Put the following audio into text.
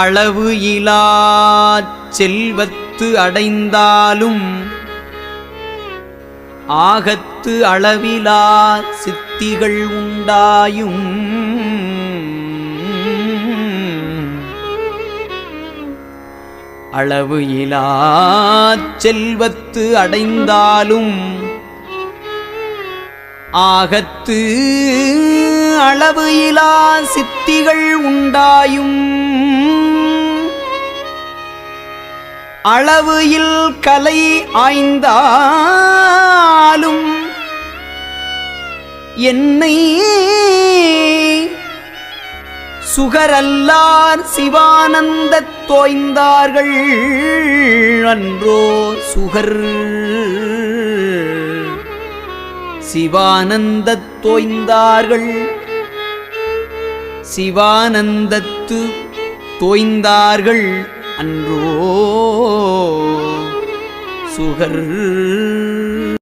அளவு இலா செல்வத்து அடைந்தாலும் ஆகத்து அளவிலா சித்திகள் உண்டாயும். அளவு இலா செல்வத்து அடைந்தாலும் ஆகத்து அளவு இலா சித்திகள் உண்டாயும். அளவு இல் கலை ஆய்ந்தாலும் என்னை சுகரல்லார் சிவானந்தத் தோய்ந்தார்கள் அன்றோ சுகர். சிவானந்தத் தோய்ந்தார்கள். சிவானந்தத்து தோய்ந்தார்கள். அன்றோ சுகர்.